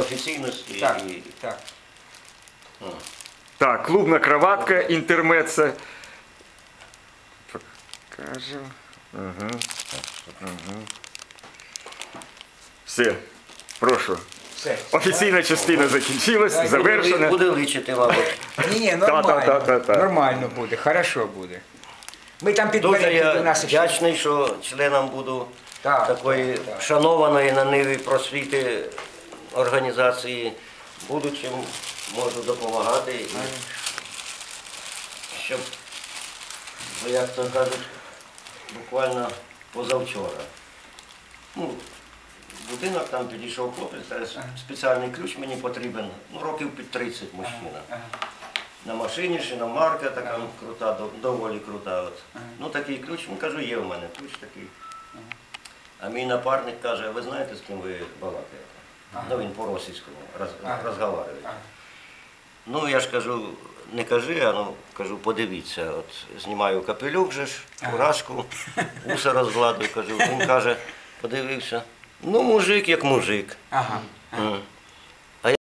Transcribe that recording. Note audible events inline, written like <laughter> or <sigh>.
офіційності Так, і так. Так, клубна кроватка, інтермеца. Покажемо. Угу. Угу. Все. Прошу. Все. Офіційна частина закінчилась, завершена. буде личити, мабуть. Ні, ні, нормально. Та-та-та-та-та. Нормально буде, хорошо буде. Ми там Дуже я до нас ще. вдячний, що членом буду Так, такої так, так. шанованої на ниві просвіти організації. Будучим можу допомагати. І щоб, як то кажуть, буквально позавчора. Ну, будинок там підійшов хлопець, спеціальний ключ мені потрібен, ну, років під 30 мужчина. На машині, шиномарка така крута, доволі крута. От. Ну такий ключ, ну кажу, є в мене ключ такий. А мій напарник каже, ви знаєте, з ким ви балакаєте? Ну він по-російському роз. Ага. Ну я ж кажу, не кажи, а ну кажу, подивіться, от знімаю капелюк же ж, фуражку, <laughs> уса розгладую, кажу. Він каже, подивився. Ну, мужик як мужик. Ага. М.